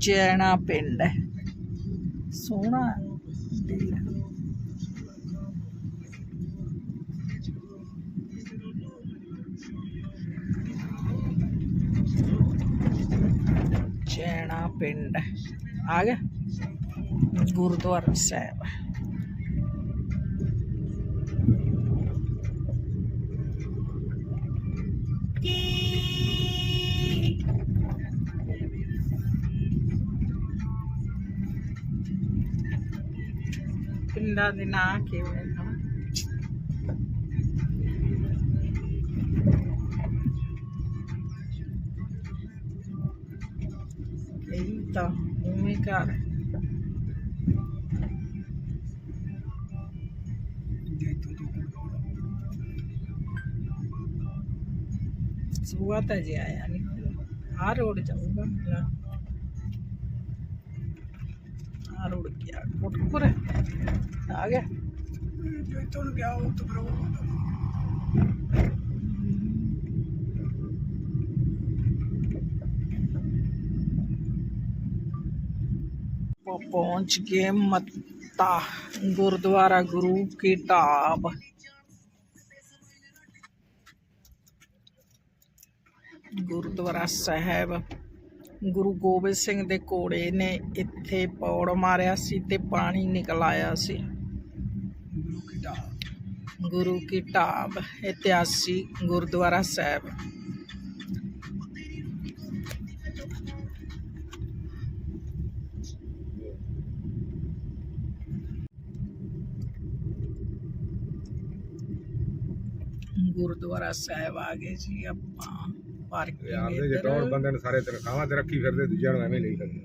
ਚੈਣਾ ਪਿੰਡ ਹੈ। ਸੋਹਣਾ ਚੈਣਾ ਪਿੰਡ ਆ ਗਿਆ। ਗੁਰਦੁਆਰਾ ਸਾਹਿਬ ਪਿੰਡਾਂ ਦੇ ਨਾਂ ਕਿਵੇਂ ਹਨ ਇਹ ਤਾਂ ਉਵੇਂ ਘਰ ਹੈ। ਸੁਆ ਤਾਂ ਜੇ ਆਇਆ ਨਹੀਂ ਆ ਰੋਡ ਜਾਊਗਾ ਮੇਰਾ ਆ ਰੋਡ ਗਿਆ। ਕੋਟਪੁਰ ਆ ਗਿਆ। ਤੋਂ ਗਿਆ ਉਹ ਤੋਂ ਫਿਰ ਉਹ ਆਪਾਂ ਪਹੁੰਚ ਗਏ ਮੱਤਾ, ਗੁਰਦੁਆਰਾ ਗੁਰੂ ਕੀ ਢਾਬ। ਗੁਰਦੁਆਰਾ ਸਾਹਿਬ। ਗੁਰੂ ਗੋਬਿੰਦ ਸਿੰਘ ਦੇ ਘੋੜੇ ਨੇ ਇੱਥੇ ਪੌੜ ਮਾਰਿਆ ਸੀ ਤੇ ਪਾਣੀ ਨਿਕਲ ਆਇਆ ਸੀ। ਗੁਰੂ ਕੀ ਢਾਬ? ਗੁਰੂ ਕੀ ਢਾਬ ਇਤਿਹਾਸੀ ਗੁਰਦੁਆਰਾ ਸਾਹਿਬ। ਗੁਰਦੁਆਰਾ ਸਾਹਿਬ ਆ ਗਏ ਜੀ ਆਪਾਂ। ਪਾਰਕਿੰਗ ਯਾਰ ਦੇ ਜੇ ਟੌਰ ਬੰਦੇ ਨੇ ਸਾਰੇ ਤਨਖਾਹਾਂ ਤੇ ਰੱਖੀ ਫਿਰਦੇ ਦੂਜਿਆਂ ਨੂੰ ਐਵੇਂ ਲਈ ਫਿਰਦੇ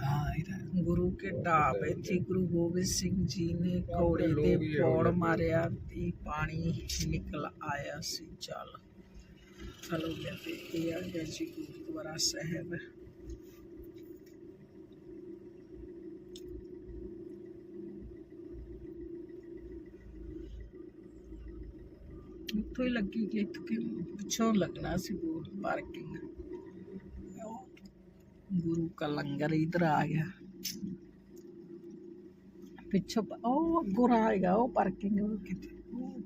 ਹਾਂ ਇਹ ਤਾਂ ਗੁਰੂ ਕੇ ਢਾਬ ਇੱਥੇ ਗੁਰੂ ਗੋਬਿੰਦ ਸਿੰਘ ਜੀ ਨੇ ਘੋੜੇ ਤੇ ਪੌੜ ਮਾਰਿਆ ਤੇ ਪਾਣੀ ਨਿਕਲ ਆਇਆ ਸੀ ਚੱਲ। ਚਲੋ ਗਿਆ ਤੇ ਇਹ ਆ ਗਿਆ ਜੀ ਗੁਰਦੁਆਰਾ ਸਾਹਿਬ। ਇੱਥੋਂ ਹੀ ਲੱਗੀ ਕਿ ਇੱਥੋਂ ਕਿ ਪਿੱਛੋਂ ਲੱਗਣਾ ਸੀ ਬੋਰ ਪਾਰਕਿੰਗ ਗੁਰੂ ਕਾ ਲੰਗਰ ਇਧਰ ਆ ਗਿਆ। ਪਿੱਛੋਂ ਪ- ਉਹ ਅੱਗੋਂ ਰਾਹ ਹੈਗਾ ਉਹ ਪਾਰਕਿੰਗ ਕਿਤੇ ਉਹ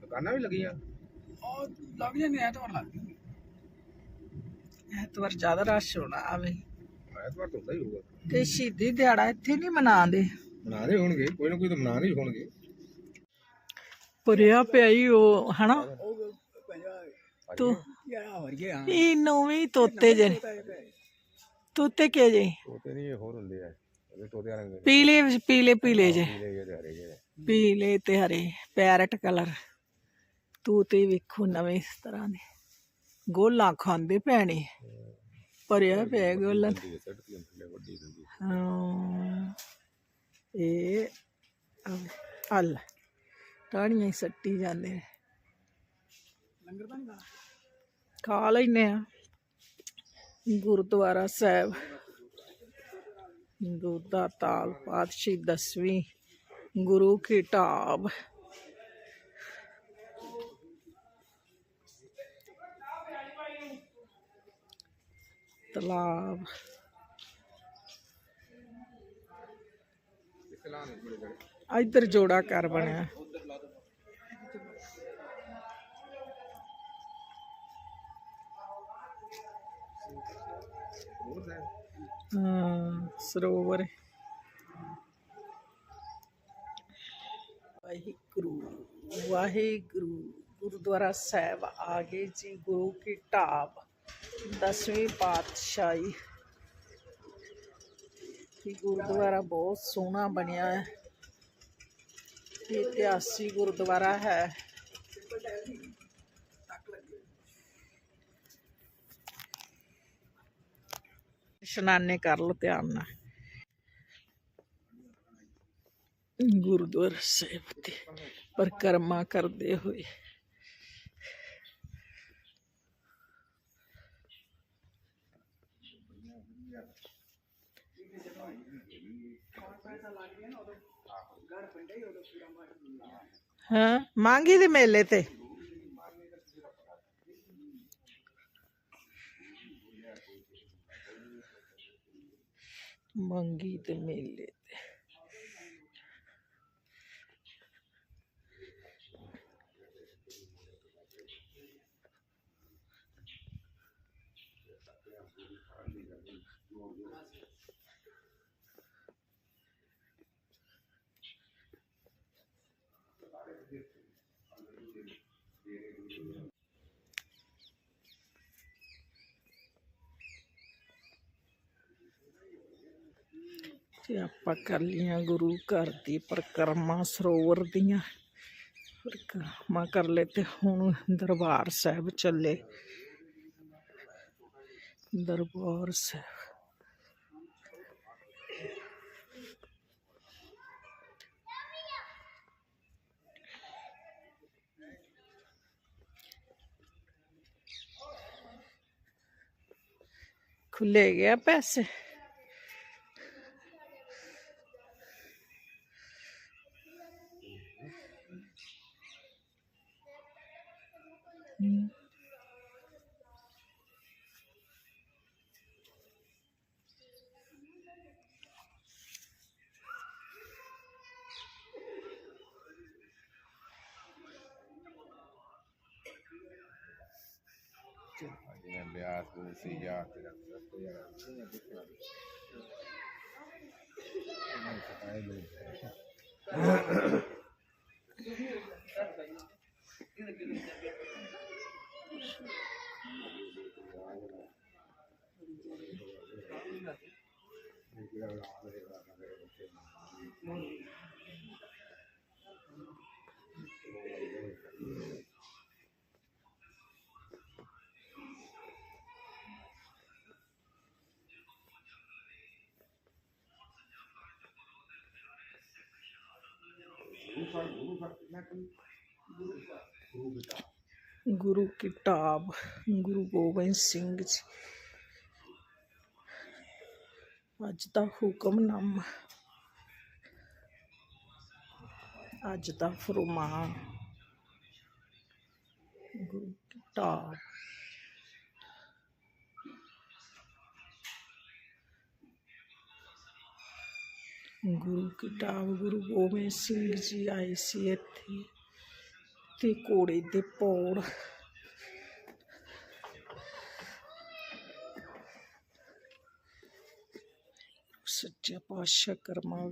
ਦੁਕਾਨਾਂ ਵੀ ਉਹ ਲੱਗ ਜਾਂਦੇ ਤਾਂ ਲੱਗ ਜਾਂਦੇ ਐਤਵਾਰ ਜ਼ਿਆਦਾ ਰਸ਼ ਹੋਣਾ ਆਵੇ। ਐਤਵਾਰ ਤੋਂ ਹੁੰਦਾ ਹੀ ਹੋਊਗਾ। ਤੇ ਸ਼ਹੀਦੀ ਦਿਹਾੜਾ ਇੱਥੇ ਨਹੀਂ ਮਨਾਉਂਦੇ। ਮਨਾ ਰਹੇ ਹੋਣਗੇ ਕੋਈ ਨਾ ਕੋਈ ਤਾਂ ਮਨਾ ਰਹੇ ਹੋਣਗੇ। ਭਰਿਆ ਪਿਆ ਹੀ ਉਹ ਹਨਾ? ਉਹ ਪੰਜਾਹ ਤੂੰ ਯਾਰ ਵਰ ਗਿਆ ਇਹ ਨੌਵੇਂ ਤੋਤੇ ਜੇ। ਤੋਤੇ ਕੇ ਜੇ ਤੋਤੇ ਨਹੀਂ ਇਹ ਹੋਰ ਹੁੰਦੇ ਆ। ਇਹ ਤੋਤੇ ਰੰਗ ਦੇ। ਪੀਲੇ ਪੀਲੇ ਪੀਲੇ ਜੇ। ਪੀਲੇ ਤੇ ਹਰੇ ਪੈਰਟ ਕਲਰ। ਤੋਤੇ ਵੇਖੋ ਨਵੇਂ ਇਸ ਤਰ੍ਹਾਂ ਦੇ। ਗੋਲਾਂ ਖਾਂਦੇ ਪੈਣੇ ਭਰਿਆ ਪਿਆ ਗੋਲਾਂ। ਤੇ। ਹਾਂ। ਇਹ ਹਲ। ਟਾਣੀਆਂ ਹੀ ਸੱਟੀ ਜਾਂਦੇ ਨੇ। ਲੰਗਰ ਤਾਂ ਨਹੀਂ ਖਾ ਲੈਨੇ ਆ। ਗੁਰਦੁਆਰਾ ਸਾਹਿਬ। ਦੁੱਧਾ ਤਾਲ ਪਾਤਸ਼ਾਹੀ ਦਸਵੀਂ। ਗੁਰੂ ਕੀ ਢਾਬ। ਤਲਾਬ ਇੱਧਰ ਜੋੜਾ ਘਰ ਬਣਿਆ। ਹਾਂ, ਸਰੋਵਰ। ਵਾਹਿਗੁਰੂ ਵਾਹਿਗੁਰੂ, ਗੁਰਦੁਆਰਾ ਸਾਹਿਬ ਆ ਗਏ ਜੀ, ਗੁਰੂ ਕੀ ਢਾਬ। ਦਸਵੀਂ ਪਾਤਸ਼ਾਹੀ। ਇਹ ਗੁਰਦੁਆਰਾ ਬਹੁਤ ਸੋਹਣਾ ਬਣਿਆ ਹੈ। ਇਹ ਇਤਿਹਾਸੀ ਗੁਰਦੁਆਰਾ ਹੈ। ਇਸ਼ਨਾਨੇ ਕਰ ਲਓ ਧਿਆਨ ਨਾਲ। ਗੁਰਦੁਆਰਾ ਸਾਹਿਬ ਤੇ ਪਰਿਕਰਮਾ ਕਰਦੇ ਹੋਏ। ਹਾਂ। ਮਾਂਗੀ ਦੇ ਮੇਲੇ ਤੇ। ਮੰਗੀ ਤੇ ਮੇਲੇ ਤੇ ਆਪਾਂ ਕਰ ਲੀਆਂ ਗੁਰੂ ਘਰ ਦੀ ਪਰਿਕਰਮਾ ਸਰੋਵਰ ਦੀਆਂ। ਪਰਿਕਰਮਾ ਕਰ ਲਏ ਤੇ ਹੁਣ ਦਰਬਾਰ ਸਾਹਿਬ ਚੱਲੇ। ਦਰਬਾਰ ਸਾਹਿਬ। ਖੁੱਲੇ ਗਿਆ ਪੈਸੇ? ਜਿਵੇਂ ਬਿਆਸ ਸੀ ਜਾਂ ਤੇਰਾ ਸਭ ਯਾਰ ਗੁਰੂ ਕਿਤਾਬ ਗੁਰੂ ਗੋਬਿੰਦ ਸਿੰਘ ਜੀ ਅੱਜ ਦਾ ਹੁਕਮਨਾਮਾ ਅੱਜ ਦਾ ਫਰਮਾਨ ਗੁਰੂ ਕਿਤਾਬ ਗੁਰੂ ਕਿਤਾਬ, ਗੁਰੂ ਗੋਬਿੰਦ ਸਿੰਘ ਜੀ ਆਏ ਸੀ ਇੱਥੇ ਤੇ ਘੋੜੇ ਦੇ ਪੌੜ। ਸੱਚੇ ਪਾਤਸ਼ਾਹ ਕਰਮਾਂ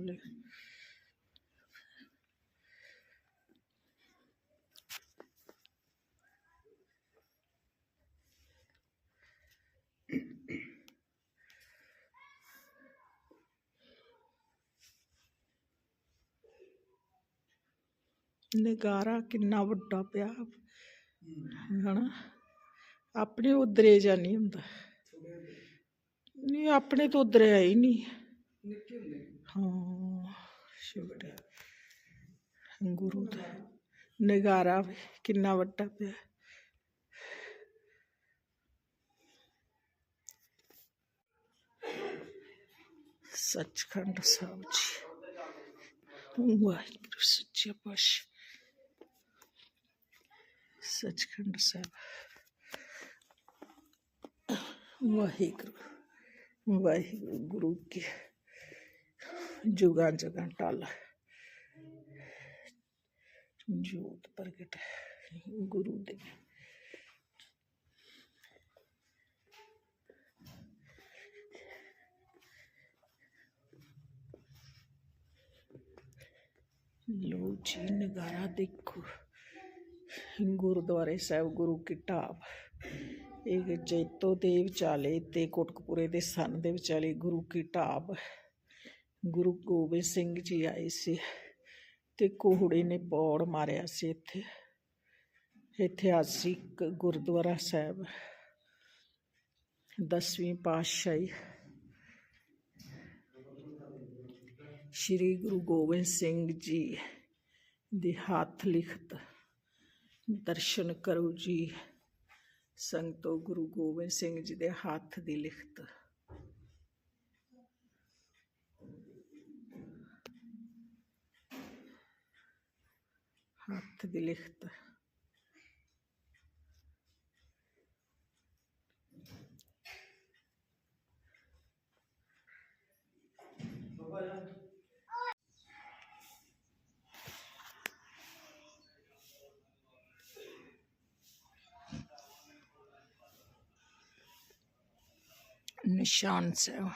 ਨਗਾਰਾ ਕਿੰਨਾ ਵੱਡਾ ਪਿਆ ਹਨਾ ਆਪਣੇ ਉਧਰੇ ਜਾਂ ਨਹੀਂ ਹੁੰਦਾ ਨਹੀਂ ਆਪਣੇ ਤੋਂ ਉਧਰੇ ਹੀ ਨਹੀਂ ਹਾਂ ਛੋਟੇ ਗੁਰੂ ਦਾ ਨਗਾਰਾ ਵੀ ਕਿੰਨਾ ਵੱਡਾ ਪਿਆ ਸੱਚਖੰਡ ਸਾਹਿਬ ਜੀ ਵਾਹਿਗੁਰੂ ਸੱਚਾ ਪਾਤਸ਼ਾਹ ਸੱਚਖੰਡ ਸਾਹਿਬ ਵਾਹਿਗੁਰੂ ਵਾਹਿਗੁਰੂ ਗੁਰੂ ਕੀ ਜੁਗਾਂ ਜਗਾਂ ਟਲ ਜੋਤ ਪ੍ਰਗਟ ਗੁਰੂ ਦੇ ਲੋ ਜੀ ਨਗਾਰਾ ਦੇਖੋ ਗੁਰਦੁਆਰੇ ਸਾਹਿਬ ਗੁਰੂ ਕੀ ਢਾਬ। ਇਹ ਜੈਤੋ ਦੇ ਵਿਚਾਲੇ ਤੇ ਕੋਟਕਪੂਰੇ ਦੇ ਸਨ ਦੇ ਵਿਚਾਲੇ ਗੁਰੂ ਕੀ ਢਾਬ। ਗੁਰੂ ਗੋਬਿੰਦ ਸਿੰਘ ਜੀ ਆਏ ਸੀ ਤੇ ਕੋਹੜੇ ਨੇ ਪੌੜ ਮਾਰਿਆ ਸੀ ਇੱਥੇ। ਇਤਿਹਾਸਿਕ ਗੁਰਦੁਆਰਾ ਸਾਹਿਬ। ਦਸਵੀਂ ਪਾਤਸ਼ਾਹੀ ਸ਼੍ਰੀ ਗੁਰੂ ਗੋਬਿੰਦ ਸਿੰਘ ਜੀ ਦੇ ਹੱਥ ਲਿਖਤ ਦਰਸ਼ਨ ਕਰੋ ਜੀ। ਸੰਗਤੋ ਗੁਰੂ ਗੋਬਿੰਦ ਸਿੰਘ ਜੀ ਦੇ ਹੱਥ ਦੀ ਲਿਖਤ। ਹੱਥ ਦੀ ਲਿਖਤ। ਨਿਸ਼ਾਨ ਸਾਹਿਬ।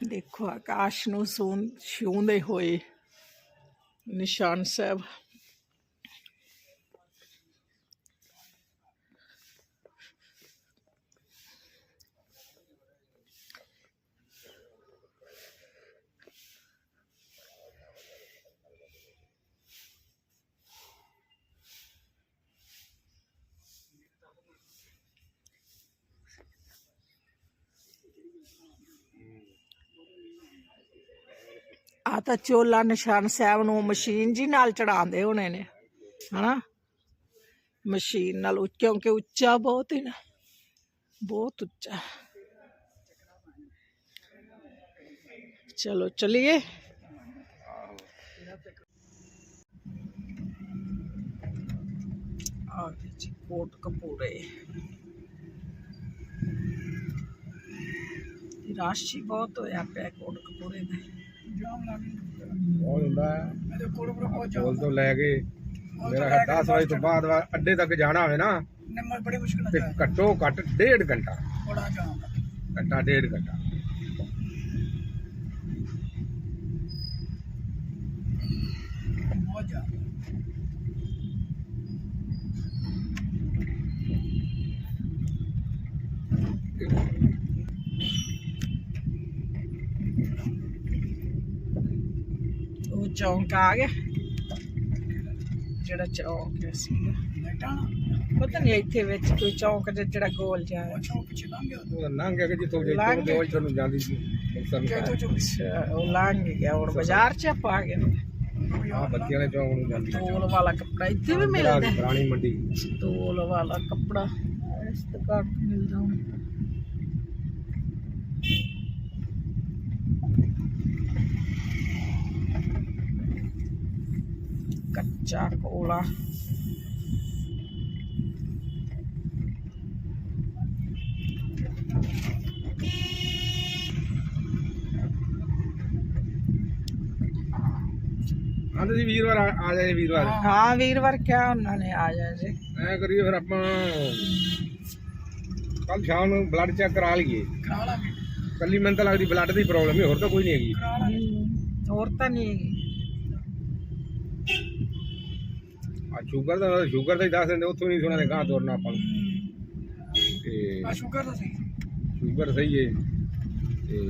ਦੇਖੋ ਆਕਾਸ਼ ਨੂੰ ਸੂੰ ਛੂੰਦੇ ਹੋਏ ਨਿਸ਼ਾਨ ਸਾਹਿਬ ਤਾਂ ਚੋਲਾ ਨਿਸ਼ਾਨ ਸਾਹਿਬ ਨੂੰ ਮਸ਼ੀਨ ਜੀ ਨਾਲ ਚੜਾਉਂਦੇ ਹੋਣੇ ਨੇ, ਹਨਾ? ਮਸ਼ੀਨ ਨਾਲ ਉੱਚ- ਕਿਉਂਕਿ ਉੱਚਾ ਬਹੁਤ ਹੈ ਨਾ, ਬਹੁਤ ਉੱਚਾ। ਚਲੋ, ਚਲਿਏ। ਆ ਗਏ ਜੀ, ਕੋਟ ਕਪੂਰੇ। ਰਾਸ਼ੀ ਬਹੁਤ ਹੋਇਆ ਪਿਆ ਬਹੁਤ ਹੁੰਦਾ ਹੈ। ਮੈਂ ਤਾਂ ਕੋਲ ਲੈ ਕੇ ਮੇਰਾ ਖਿਆਲ 10 ਵਜੇ ਤੋਂ ਬਾਅਦ ਵਾ- ਅੱਡੇ ਤੱਕ ਜਾਣਾ ਹੋਵੇ ਨਾ ਨੰਬਰ ਬੜੀ ਮੁਸ਼ਕਿਲ ਤੇ ਘੱਟੋ ਘੱਟ ਡੇਢ ਘੰਟਾ। ਬੜਾ ਜਾਮ ਘੰਟਾ ਡੇਢ ਘੰਟਾ ਬਹੁਤ ਜਾਮ ਉਹ ਚੌਂਕ ਆ ਗਿਆ। ਜਿਹੜਾ ਚੌਂਕ ਨੇਟਾਂ ਪਤਾ ਨਹੀਂ ਇੱਥੇ ਵਿੱਚ ਕੋਈ ਚੌਂਕ ਜਿਹਾ ਜਿਹੜਾ ਗੋਲ ਲੰਘ ਗਿਆ ਲੰਘ ਗਿਆ ਜਿੱਥੋਂ ਜੇ ਜਾਂਦੀ ਸੀ। ਉਹ ਲੰਘ ਗਿਆ। ਹੁਣ ਬਾਜ਼ਾਰ ਚ ਆਪਾਂ ਆ ਗਏ ਆ ਬੱਚਿਆਂ ਦੇ ਚੌਂਕ ਨੂੰ ਜਾਂਦੀ। ਤੋਲ ਵਾਲਾ ਕੱਪੜਾ ਇੱਥੇ ਵੀ ਮਿਲਦਾ। ਹੈ। ਪੁਰਾਣੀ ਮੰਡੀ। ਤੋਲ ਵਾਲਾ ਕੱਪੜਾ। ਇਸ ਦੁਕਾਨ ਤੋਂ ਮਿਲਦਾ ਹੁਣ। ਕੱਚਾ ਕੋਲਾ। ਆਂਦੇ ਸੀ ਵੀਰਵਾਰ ਆ ਆ ਜਾਏ ਵੀਰਵਾਰ। ਹਾਂ ਵੀਰਵਾਰ ਕਿਹਾ ਉਹਨਾਂ ਨੇ ਆ ਜਾ ਜੀ। ਐ ਕਰੀਏ ਫਿਰ ਆਪਾਂ ਕੱਲ ਸ਼ਾਮ ਨੂੰ ਬਲੱਡ ਚੈੱਕ ਕਰਾ ਲਈਏ। ਕਰਾ ਲਾਂਗੇ। ਕੱਲੀ ਮੈਨੂੰ ਤਾਂ ਲੱਗਦੀ ਬਲੱਡ ਦੀ ਪ੍ਰੋਬਲਮ ਹੈ ਹੋਰ ਤਾਂ ਕੋਈ ਨਹੀਂ ਹੈਗੀ। ਹੋਰ ਤਾਂ ਨਹੀਂ ਹੈਗੀ। ਆ ਸ਼ੂਗਰ ਦਾ ਸ਼ੂਗਰ ਦਾ ਹੀ ਦੱਸ ਦਿੰਦੇ ਉੱਥੋਂ ਨਹੀਂ ਸੁਣਾ ਗਾਂ ਤੋਰਨਾ ਆਪਾਂ ਨੂੰ। ਤੇ ਆ ਸ਼ੂਗਰ ਦਾ ਸਹੀ ਸ਼ੂਗਰ ਸਹੀ ਹੈ ਤੇ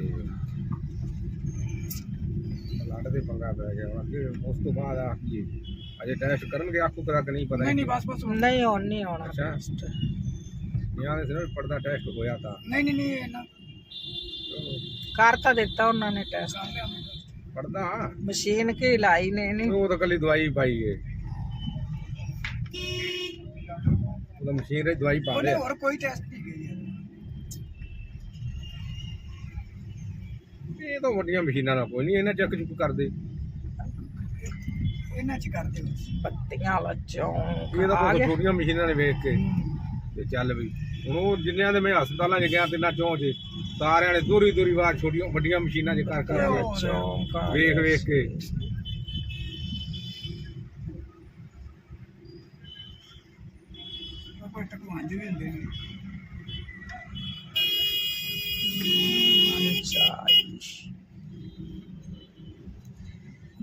ਦੇ ਪੰਗਾ ਪੈ ਗਿਆ ਹੁਣ ਅੱਗੇ ਉਸ ਤੋਂ ਬਾਅਦ ਆ ਕੀ? ਅਜੇ ਟੈਸਟ ਕਰਨਗੇ ਆਖੂ ਕਦਾ ਕਿ ਨਹੀਂ ਪਤਾ ਨਹੀਂ ਨਹੀਂ ਬਸ ਬਸ ਹੁਣ- ਨਹੀਂ ਹੁਣ ਨਹੀਂ ਆਉਣਾ। ਅੱਛਾ। ਟੈਸਟ। ਨਿਆਂ ਦੇ ਸਿਰ ਪਰਦਾ ਟੈਸਟ ਹੋਇਆ ਤਾਂ। ਨਹੀਂ ਨਹੀਂ ਨਹੀਂ ਇਹਨਾਂ ਕਰ ਤਾਂ ਦਿੱਤਾ ਉਹਨਾਂ ਨੇ ਟੈਸਟ ਪਰਦਾ? ਮਸ਼ੀਨ ਕੀ ਲਾਈ ਨੇ ਇਹਨੇ ਉਹ ਤਾਂ ਕੱਲੀ ਦਵਾਈ ਪਾਈ ਹੈ ਉਹ ਤਾਂ ਮਸ਼ੀਨ ਦੀ ਦਵਾਈ ਪਾ ਉਹਨੇ ਹੋਰ ਕੋਈ ਟੈਸਟ ਨਹੀਂ ਕੀਤਾ ਇਹ ਤਾਂ ਵੱਡੀਆਂ ਮਸ਼ੀਨਾਂ ਨਾਲ ਕੋਈ ਨਹੀਂ ਇਹਨਾਂ ਚੱਕ ਚੁੱਕ ਕਰਦੇ। ਇਹਨਾਂ ਚ ਕਰਦੇ ਬਸ। ਪੱਤੀਆਂ ਵਾਲਾ ਚੌਂਕ ਇਹ ਤਾਂ ਗਿਆ ਛੋਟੀਆਂ ਮਸ਼ੀਨਾਂ ਨੇ ਵੇਖ ਕੇ। ਤੇ ਚੱਲ ਵੀ ਹੁਣ ਉਹ ਜਿੰਨਿਆਂ ਦੇ ਮੈਂ ਹਸਪਤਾਲਾਂ 'ਚ ਗਿਆ ਤਿੰਨਾਂ ਚੋਂ 'ਚ ਸਾਰਿਆਂ ਨੇ ਦੂਰੀ ਦੂਰੀ ਵਾਰ ਛੋਟੀਆਂ ਵੱਡੀਆਂ ਮਸ਼ੀਨਾਂ 'ਚ ਕਰ ਕਰ ਕੇ ਵੇਖ। ਵੇਖ ਕੇ।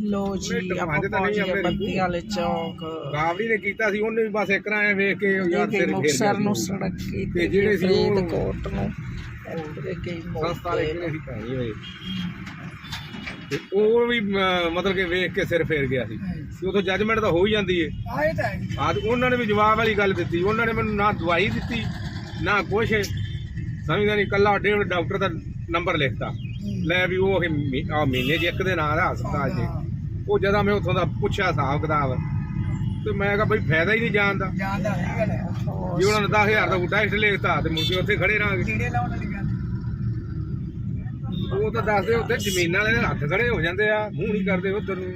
ਲੋ ਜੀ ਆਪਾਂ ਤਾਂ ਪਹੁੰਚ ਬੱਤੀਆਂ ਵਾਲੇ ਚੌਂਕ। ਗਾਵੜੀ ਨੇ ਕੀਤਾ ਸੀ ਉਹਨੇ ਵੀ ਬਸ ਇੱਕ ਰਾਂ ਵੇਖ ਕੇ ਯਾਰ ਸਿਰ ਫੇਰ ਮੁਕਸਰ ਨੂੰ ਸੜਕ ਕੀ ਤੇ ਜਿਹੜੇ ਸੀ ਉਹ- ਫਰੀਦਕੋਟ ਨੂੰ। ਸਸਤਾ ਸੀ ਹੋਏ ਤੇ ਉਹ ਵੀ ਮਤਲਬ ਕਿ ਵੇਖ ਕੇ ਸਿਰ ਫੇਰ ਗਿਆ ਸੀ। ਤੇ ਉਥੋਂ ਜੱਜਮੈਂਟ ਤਾਂ ਹੋ ਹੀ ਜਾਂਦੀ ਏ। ਆ ਇਹ ਤਾਂ ਹੈ ਆਦ ਉਹਨਾਂ ਨੇ ਵੀ ਜਵਾਬ ਵਾਲੀ ਗੱਲ ਦਿੱਤੀ। ਉਹਨਾਂ ਨੇ ਮੈਨੂੰ ਨਾ ਦਵਾਈ ਦਿੱਤੀ ਨਾ ਕੁਛ। ਸਮਝਦਾ ਨਹੀਂ ਕੱਲਾ ਡੇਢ ਡਾਕਟਰ ਦਾ ਨੰਬਰ ਲਿਖਤਾ। ਲੈ ਵੀ ਉਹ ਮਹੀਨੇ 'ਚ ਇੱਕ ਦਿਨ ਆਦਾ ਹਸਪਤਾਲ 'ਚ। ਉਹ ਜਦੋਂ ਮੈਂ ਉੱਥੋਂ ਦਾ ਪੁੱਛਿਆ ਹਿਸਾਬ ਕਿਤਾਬ। ਤੇ ਮੈਂ ਕਿਹਾ ਬਈ ਫਾਇਦਾ ਹੀ ਨਹੀਂ ਜਾਣ ਦਾ ਜਾਣਦਾ ਨਹੀਂ ਗੱਲ ਹੈ। ਜੇ ਉਹਨਾਂ ਨੇ 10000 ਦਾ ਟੈਸਟ ਲਿਖਤਾ ਤੇ ਮੁੜ ਕੇ ਉੱਥੇ ਖੜੇ ਰਹਾਂਗੇ। ਕੀੜੇ ਲਾਉਣ ਵਾਲੀ ਗੱਲ। ਉਹ ਤਾਂ ਦੱਸਦੇ ਉੱਥੇ ਜ਼ਮੀਨਾਂ ਵਾਲੇ ਦੇ ਹੱਥ ਖੜੇ ਹੋ ਜਾਂਦੇ ਆ ਮੂੰਹ ਨਹੀਂ ਕਰਦੇ ਉਧਰ ਨੂੰ।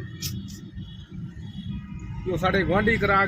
ਉਹ ਸਾਡੇ ਗੁਆਂਢੀ ਕਰਾ